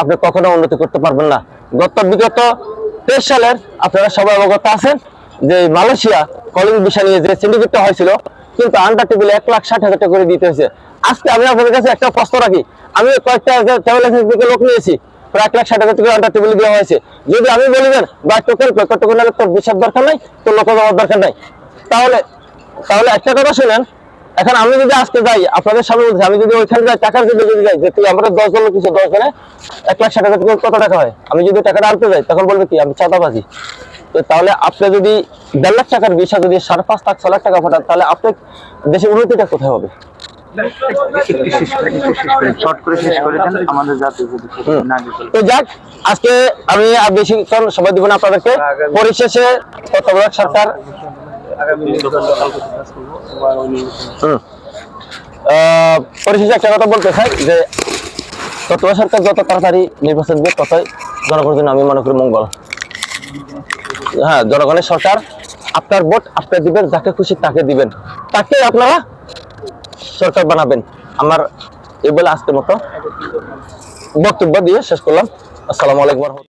আপনি কখনো উন্নতি করতে পারবেন না। গত বিগত তেইশ সালের আপনারা সবাই অবগত আছেন যে মালয়েশিয়া কলিং বিষয় নিয়ে যে সিন্ডিকেটটা হয়েছিল, কিন্তু আন্ডার টেবিলে এক লাখ ষাট হাজার টাকা করে দিতে হয়েছে। আজকে আমি আপনাদের কাছে একটা প্রশ্ন রাখি। আমি কয়েকটা ট্রাভেল এজেন্সি থেকে লোক নিয়েছি, প্রায় এক লাখ ষাট হাজার টাকা আন্ডার টেবিলে দেওয়া হয়েছে। যদি আমি বলি দেন বা টোকেন টোকেন হলে তোর দরকার নাই? তোর লোক দরকার নাই? তাহলে তাহলে একটা কথা শুনেন এখন আমি যদি আজকে যাই আপনাদের সামনে বলছি আমি যদি ওইখানে যাই টাকার যদি যদি যাই যে তুই আমরা দশ জন কিছু দশ জনে এক লাখ ষাট হাজার টাকা কত টাকা হয়? আমি যদি টাকাটা আনতে যাই তখন বলবে কি আমি চাঁদাবাজি। তো তাহলে আপনি যদি দেড় লাখ টাকার বিষয় যদি সাড়ে পাঁচ লাখ ছ লাখ টাকা পাঠান তাহলে আপনি দেশের উন্নতিটা কোথায় হবে? তো যাক আজকে আমি আর বেশিক্ষণ সময় দিব না আপনাদেরকে। পরিশেষে তত্ত্বাবধায়ক সরকার পরিশেষে একটা কথা বলতে চাই যে তত্ত্বাবধায়ক সরকার যত তাড়াতাড়ি নির্বাচন দিবে ততই জনগণের জন্য আমি মনে করি মঙ্গল। হ্যাঁ জনগণের সরকার আপনার ভোট আপনি দিবেন যাকে খুশি তাকে দিবেন। তাকে আপনারা সরকার বানাবেন। আমার এই বলে আজকের মতো বক্তব্য দিয়ে শেষ করলাম। আসসালামু আলাইকুম